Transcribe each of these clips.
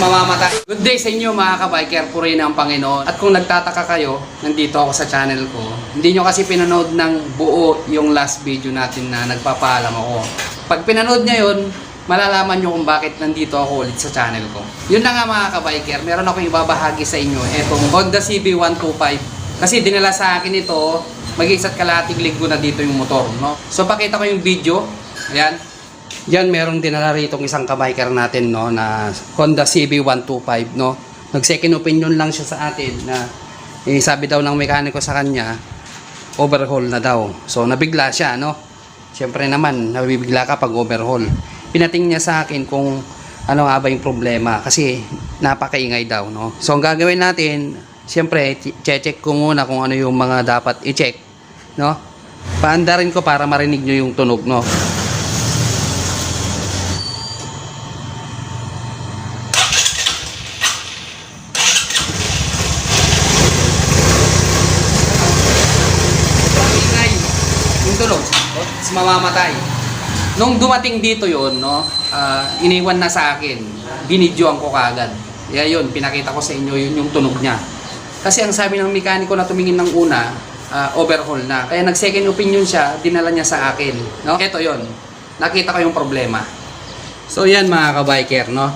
mamamatay. Good day sa inyo mga kabiker, purihin ang Panginoon. At kung nagtataka kayo, nandito ako sa channel ko. Hindi nyo kasi pinanood ng buo yung last video natin na nagpapaalam ako. Pag pinanood nyo yun, malalaman nyo kung bakit nandito ako ulit sa channel ko. Yun na nga mga kabiker, meron akong ibabahagi sa inyo. Etong Honda CB125. Kasi dinala sa akin ito, mag-isa't kalating linggo na dito yung motor. No? So pakita ko yung video. Ayan. Yan, merong dinala rito isang kabiker natin, no, na Honda CB125, no. Nag-second opinion lang siya sa atin na eh, sabi daw ng mekaniko sa kanya, overhaul na daw. So, nabigla siya, no. Siyempre naman, nabibigla ka pag overhaul. Pinating niya sa akin kung ano nga ba yung problema kasi napakaingay daw, no. So, ang gagawin natin, siyempre, check ko muna kung ano yung mga dapat i-check, no. Paandarin ko para marinig nyo yung tunog, no. ingay yung tulog mamamatay. Nung dumating dito yon no ah, iniwan na sa akin. Binidyoan ko kagad kaya yun pinakita ko sa inyo yun yung tunog niya. Kasi ang sabi ng mekaniko na tumingin ng una ah, overhaul na. Kaya nag second opinion siya dinala niya sa akin no? Eto yon nakita ko yung problema. So yan mga kabiker no?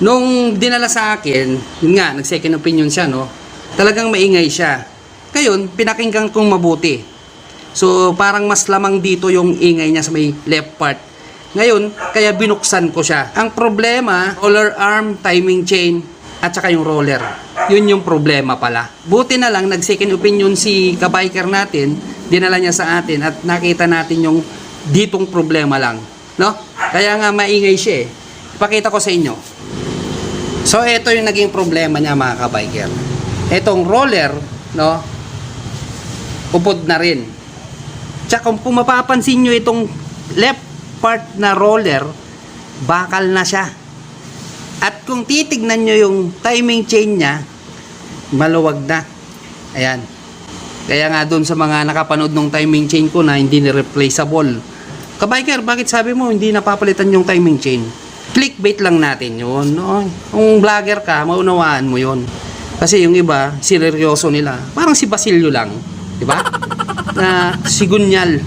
Nung dinala sa akin yun nga nag second opinion siya no? Talagang maingay siya. Ngayon pinakinggan kong mabuti So, parang mas lamang dito yung ingay niya sa may left part. Ngayon, kaya binuksan ko siya. Ang problema, roller arm, timing chain, at saka yung roller. Yun yung problema pala. Buti na lang, nag-second opinion si kabiker natin, dinala niya sa atin, at nakita natin yung ditong problema lang. No? Kaya nga maingay siya eh. Pakita ko sa inyo. So, ito yung naging problema niya mga kabiker. Etong roller, no, upod na rin. Tsaka kung mapapansin nyo itong left part na roller, bakal na siya. At kung titignan nyo yung timing chain niya, maluwag na. Ayan. Kaya nga doon sa mga nakapanood ng timing chain ko na hindi na-replaceable. Kabiker, bakit sabi mo hindi napapalitan yung timing chain? Clickbait lang natin yun. No? Kung vlogger ka, maunawaan mo yun. Kasi yung iba, sineryoso nila. Parang si Basilio lang. Di ba? Na sigunyal.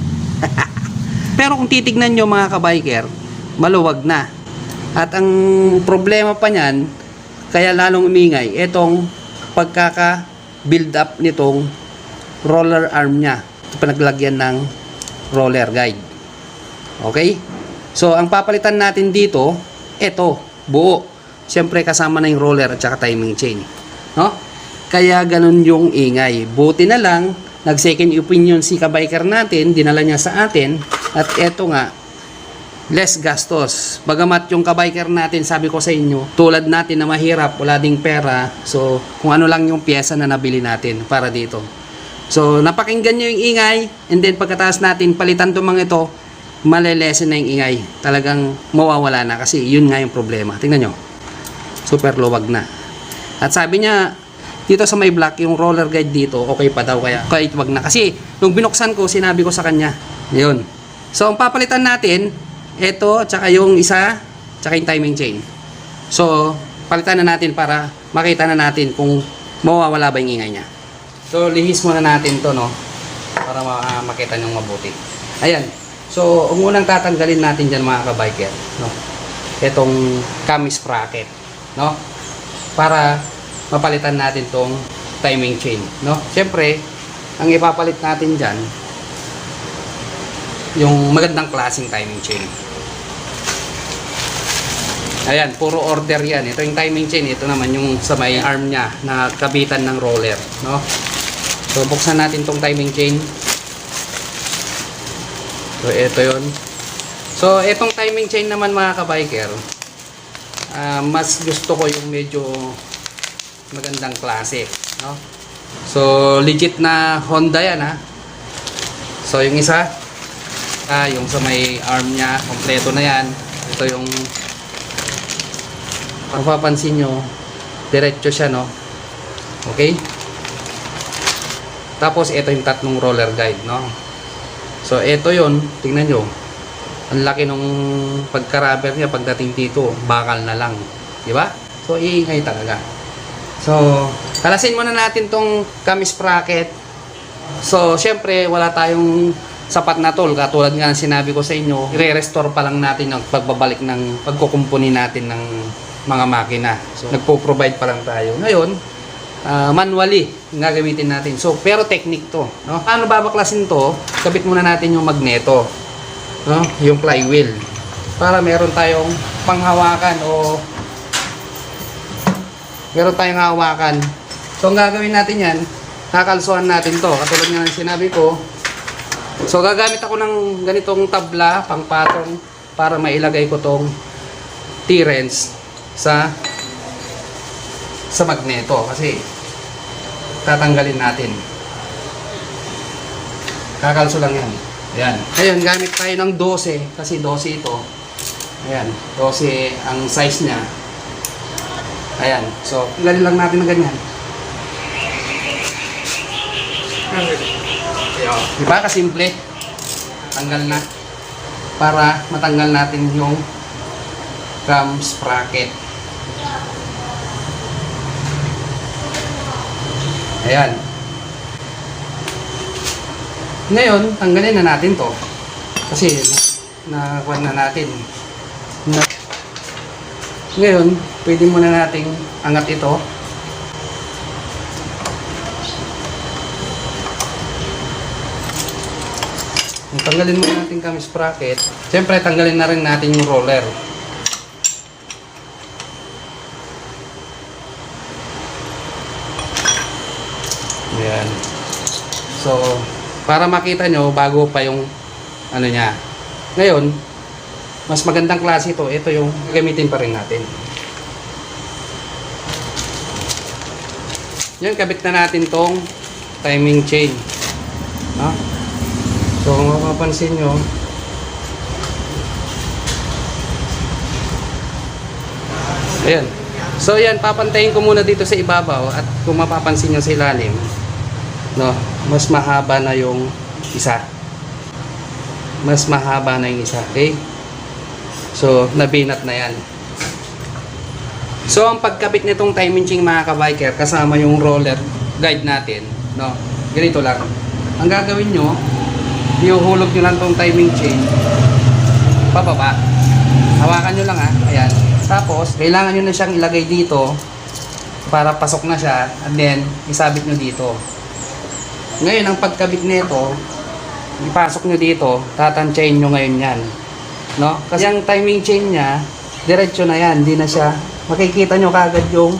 Pero kung titignan nyo mga kabiker, maluwag na. At ang problema pa niyan, kaya lalong umingay, itong pagkaka-build up nitong roller arm niya. Ito panaglagyan ng roller guide. Okay? So, ang papalitan natin dito, ito, buo. Siyempre, kasama na yung roller at saka timing chain. No? Kaya ganun yung ingay. Buti na lang, nag second opinion si kabiker natin, dinala niya sa atin, at eto nga, less gastos. Bagamat yung kabiker natin, sabi ko sa inyo, tulad natin na mahirap, wala ding pera, so kung ano lang yung pyesa na nabili natin para dito. So, napakinggan nyo yung ingay, and then pagkatapos natin palitan itong mga ito, malelesen na yung ingay. Talagang mawawala na kasi yun nga yung problema. Tingnan nyo. Super luwag na. At sabi niya, dito sa may block, yung roller guide dito, okay pa daw kaya kahit wag na. Kasi nung binuksan ko, sinabi ko sa kanya, yun. So, ang papalitan natin, ito, tsaka yung isa, tsaka yung timing chain. So, palitan na natin para makita na natin kung mawawala ba yung ingay niya. So, lihis muna natin to, no? Para ma- makita nyo mabuti. Ayan. So, ang unang tatanggalin natin dyan mga kabiker, no? Itong camis bracket, no? Para mapalitan natin tong timing chain, no? Siyempre, ang ipapalit natin dyan, yung magandang klaseng timing chain. Ayan, puro order yan. Ito yung timing chain. Ito naman yung sa may arm niya na kabitan ng roller. No? So, buksan natin tong timing chain. So, ito yon. So, itong timing chain naman mga kabiker, ah, mas gusto ko yung medyo magandang klase. No? So, legit na Honda yan ha. So, yung isa, ah, yung sa may arm niya, kompleto na yan. Ito yung kung papansin nyo, diretso siya, no? Okay? Tapos, ito yung tatlong roller guide, no? So, ito yon tingnan nyo. Ang laki nung pagka-rubber niya pagdating dito, bakal na lang. Di ba? So, iingay talaga. So, kalasin muna natin tong cam sprocket. So, syempre, wala tayong sapat na tool. Katulad nga ng sinabi ko sa inyo, i-restore pa lang natin ang pagbabalik ng pagkukumpuni natin ng mga makina. So, nagpo-provide pa lang tayo. Ngayon, ah, manually gagamitin natin. So, pero technique to. No? Paano babaklasin to? Kabit muna natin yung magneto. No? Yung flywheel. Para meron tayong panghawakan o meron tayong hawakan. So, ang gagawin natin yan, kakalsuhan natin to. Katulad nga ng sinabi ko. So, gagamit ako ng ganitong tabla, pang patong, para mailagay ko tong T-wrench sa sa magneto. Kasi, tatanggalin natin. Kakalso lang yan. Ayan. Ngayon, gamit tayo ng 12, kasi 12 ito. Ayan, 12 ang size niya. Ayan, so, tanggalin lang natin ng ganyan. Diba kasimple? Tanggal na. Para matanggal natin yung cam sprocket. Ayan. Ngayon, tanggalin na natin to. Kasi, na, na, na natin. Ngayon, pwede muna nating angat ito. Tanggalin muna natin kami sprocket, siyempre tanggalin na rin natin yung roller. Ayan. So, para makita nyo, bago pa yung ano niya. Ngayon, mas magandang klase ito. Ito yung gamitin pa rin natin. Yan, kabit na natin tong timing chain. No? So, kung mapapansin nyo, ayan. So, yan, papantayin ko muna dito sa ibabaw at kung mapapansin nyo sa ilalim, no, mas mahaba na yung isa. Mas mahaba na yung isa, okay? So, nabinat na yan. So, ang pagkabit nitong timing chain mga ka-biker, kasama yung roller guide natin, no? Ganito lang. Ang gagawin nyo, iuhulog nyo lang tong timing chain, pababa. Hawakan nyo lang ha, ayan. Tapos, kailangan nyo na siyang ilagay dito para pasok na siya, and then, isabit nyo dito. Ngayon, ang pagkabit nito, ipasok nyo dito, tatansyain nyo ngayon yan. No? Kasi ang timing chain niya, diretso na yan, hindi na siya, makikita nyo kagad yung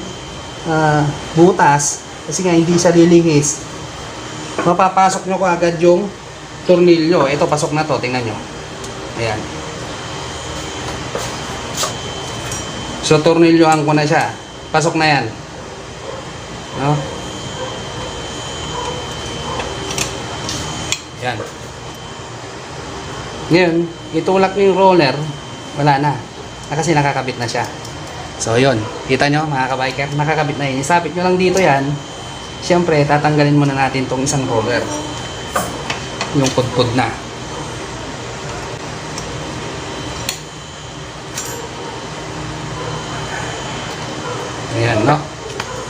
ah, butas, kasi nga hindi siya lilihis. Mapapasok nyo kagad yung tornilyo. Ito, pasok na to, tingnan nyo. Ayan. So, tornilyohan ko na siya. Pasok na yan. No? Yan. Ngayon, itulak yung roller, wala na. Ah, Kasi nakakabit na siya. So, yun. Kita nyo, mga kabiker, nakakabit na yun. Isapit nyo lang dito yan. Siyempre, tatanggalin muna natin tong isang roller. Yung pudpud na. Ayan, no?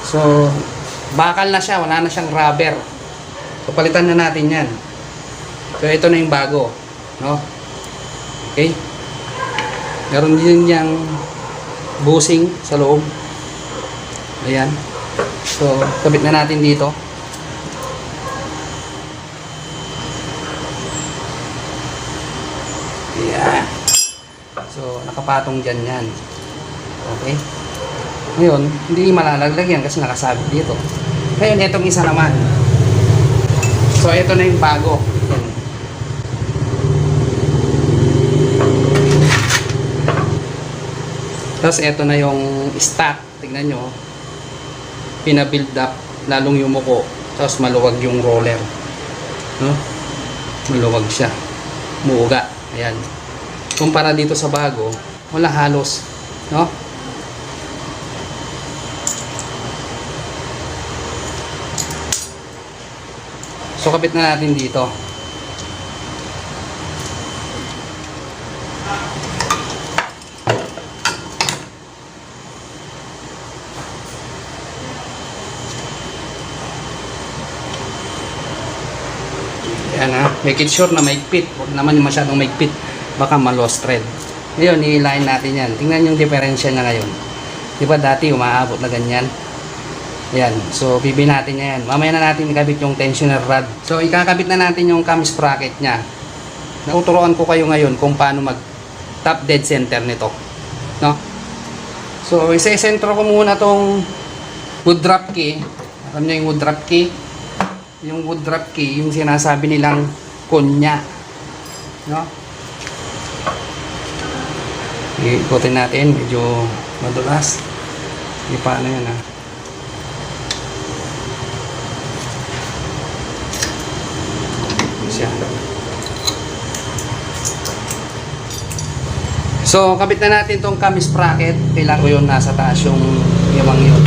So, bakal na siya. Wala na siyang rubber. So, palitan na natin yan. So, ito na yung bago. No? Okay? Meron din yung busing sa loob. Ayan. So, kabit na natin dito. Ayan. So, nakapatong dyan yan. Okay? Ngayon, hindi malalaglag yan kasi nakasabit dito. Ngayon, itong isa naman. So, ito na yung bago. Tapos, ito na yung stock. Tignan nyo. Pinabuild up. Lalong yumuko. Tapos, maluwag yung roller. No? Maluwag siya. Muuga. Ayan. Kumpara dito sa bago, wala halos. No? So, kapit na natin dito. It sure na maigpit. Huwag naman yung masyadong maigpit. Baka ma-lost thread. Ngayon, i-line natin yan. Tingnan yung diferensya niya ngayon. Di ba dati umaabot na ganyan? Yan. So, bibi natin yan. Mamaya na natin ikabit yung tensioner rod. So, ikakabit na natin yung cam sprocket niya. Nauturoan ko kayo ngayon kung paano mag top dead center nito. No? So, isa-sentro ko muna tong wood drop key. Alam niyo yung wood drop key? Yung wood drop key, yung sinasabi nilang kunya. No? Iikutin natin, medyo madulas. Hindi paano yan ha. Siya. So, kabit na natin tong cam sprocket. Kailangan ko yun nasa taas yung yamang yun.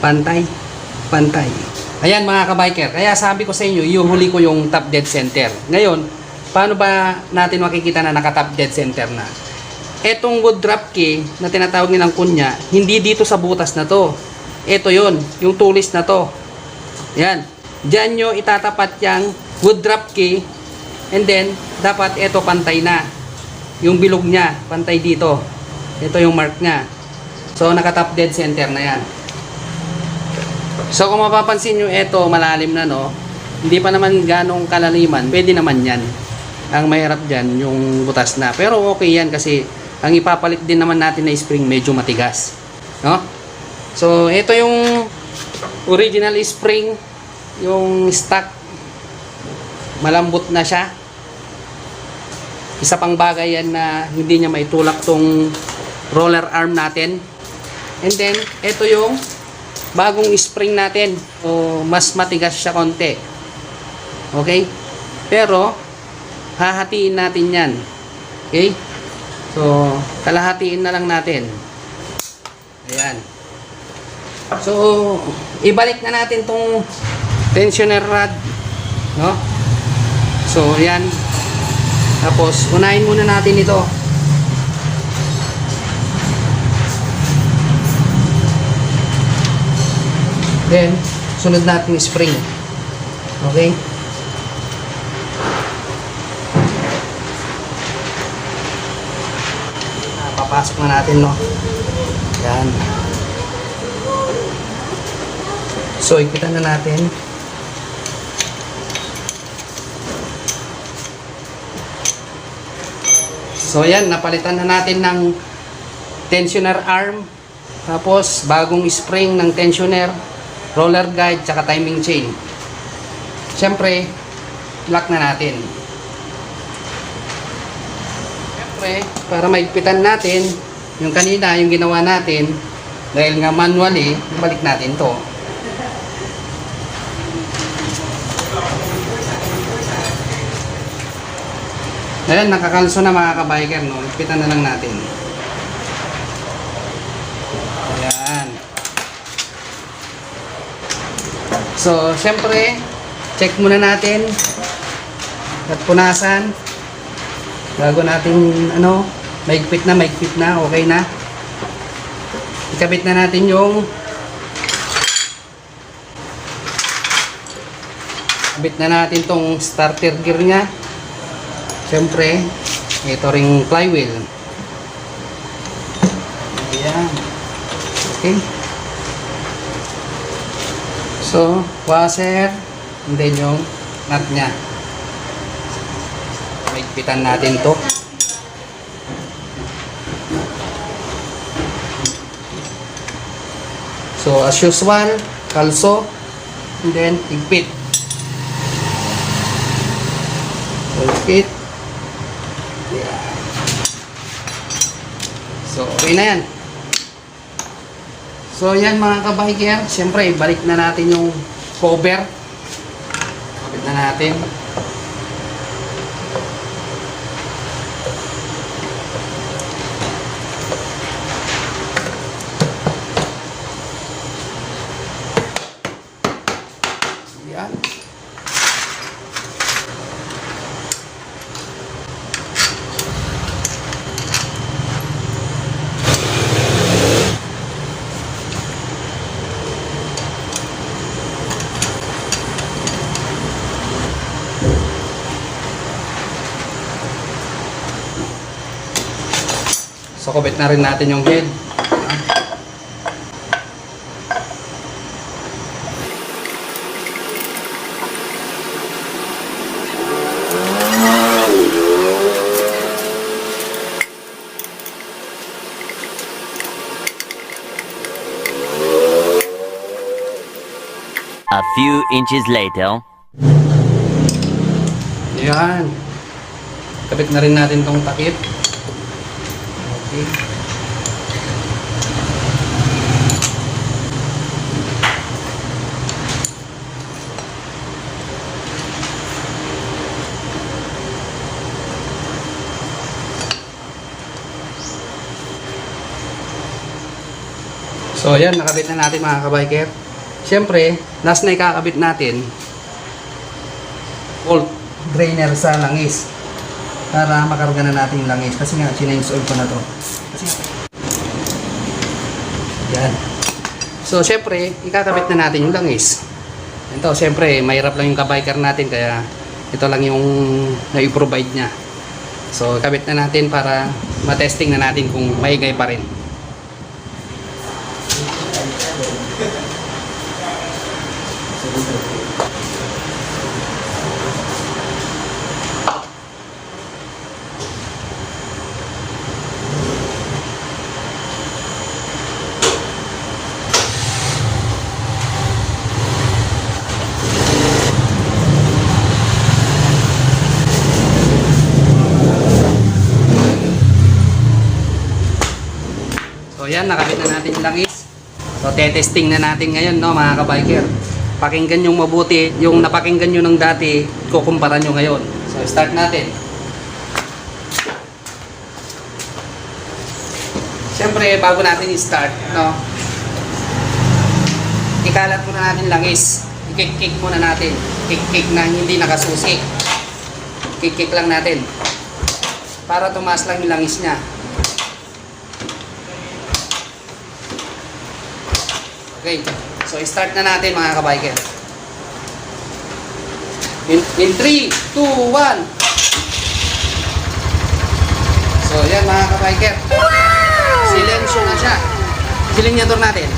Pantay. Pantay. Ayan mga kabiker. Kaya sabi ko sa inyo, iuhuli ko yung top dead center. Ngayon, paano ba natin makikita na naka-top dead center na? Etong wood drop key na tinatawag nilang kunya, hindi dito sa butas na to. Ito yon yung tulis na to. Yan. Diyan nyo itatapat yung wood drop key and then dapat ito pantay na. Yung bilog niya, pantay dito. Ito yung mark niya. So, naka-top dead center na yan. So, kung mapapansin nyo, ito malalim na, no? Hindi pa naman ganong kalaliman. Pwede naman yan. Ang mahirap dyan, yung butas na. Pero okay yan kasi ang ipapalit din naman natin na spring medyo matigas. No? So, ito yung original spring. Yung stock. Malambot na siya. Isa pang bagay yan na hindi niya maitulak tong roller arm natin. And then, ito yung bagong spring natin. O mas matigas siya konti. Okay? Pero, hahatiin natin yan. Okay? So, kalahatiin na lang natin. Ayan. So, ibalik na natin tong tensioner rod. No? So, ayan. Tapos, unahin muna natin ito. Then, sunod natin yung spring. Okay? Ah, Papasok na natin, no? Yan. So, ikitan na natin. So, yan. Napalitan na natin ng tensioner arm. Tapos, bagong spring ng tensioner, roller guide, tsaka timing chain. Siyempre, lock na natin. Siyempre, para maigpitan natin, yung kanina, yung ginawa natin, dahil nga manually, balik natin to. Ayan, nakakalso na mga kabiker, no? Igpitan na lang natin. Ayan. So, syempre, check muna natin at punasan bago natin ano maigpit na maigpit na okay na. Ikabit na natin yung kabit na natin tong starter gear nya syempre ito ring flywheel. Ayan. Okay So, washer, and then yung nut niya. Maigpitan natin to. So, as usual, kalso, and then igpit. So. So, okay na yan. So yan mga kabahiker, siyempre balik na natin yung cover. Kapit na natin. Yan. So, kubit na rin natin yung head. A few inches later. Yan. Kabit na rin natin tong takip. Okay. So ayan, nakabit na natin mga kabiker. Siyempre, last na ikakabit natin, bolt drainer sa langis para makarga na natin yung langis. Kasi nga change oil ko na to. Kasi yan. So syempre ikakabit na natin yung langis. Ito syempre mahirap lang yung kabiker natin kaya ito lang yung na-provide niya. So kabit na natin para matesting na natin kung maigay pa rin So yan, nakabit na natin yung langis. So testing na natin ngayon no mga kabiker. Pakinggan yung mabuti, yung napakinggan nyo ng dati, kukumpara nyo ngayon. So start natin. Siyempre, bago natin i-start, no, ikalat muna natin langis. I-kick-kick muna natin. Kick-kick na hindi nakasusi. Kick-kick lang natin. Para tumaas lang yung langis niya. Okay, so start na natin mga kabiker. In, in 3, 2, 1. So yan mga kabiker. Silensyo na siya. Silinyator natin.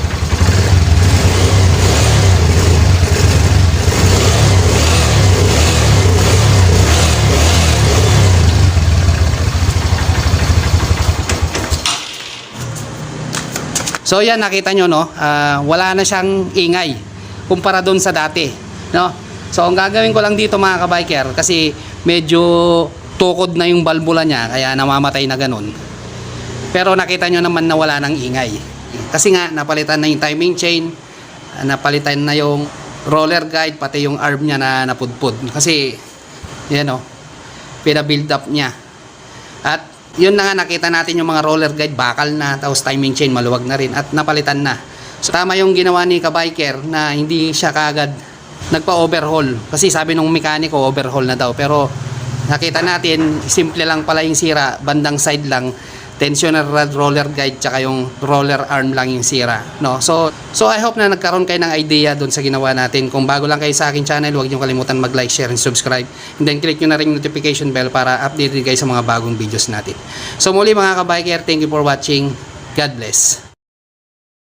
So yan nakita nyo no, ah, wala na siyang ingay kumpara doon sa dati, no? So ang gagawin ko lang dito mga kabiker kasi medyo tukod na yung balbula niya kaya namamatay na ganun. Pero nakita nyo naman na wala nang ingay. Kasi nga napalitan na yung timing chain, napalitan na yung roller guide pati yung arm niya na napudpud. Kasi yan no, pina-build up niya. At yun na nga nakita natin yung mga roller guide bakal na tapos timing chain maluwag na rin at napalitan na. So tama yung ginawa ni Kabiker na hindi siya kagad nagpa-overhaul. Kasi sabi nung mekaniko overhaul na daw. Pero nakita natin simple lang pala yung sira bandang side lang tensioner rod roller guide tsaka yung roller arm lang yung sira no? So so I hope na nagkaroon kayo ng idea doon sa ginawa natin. Kung bago lang kayo sa akin channel huwag niyo kalimutan mag-like share and subscribe. And then click nyo na rin notification bell para updated kayo sa mga bagong videos natin. So muli mga kabiker thank you for watching. God bless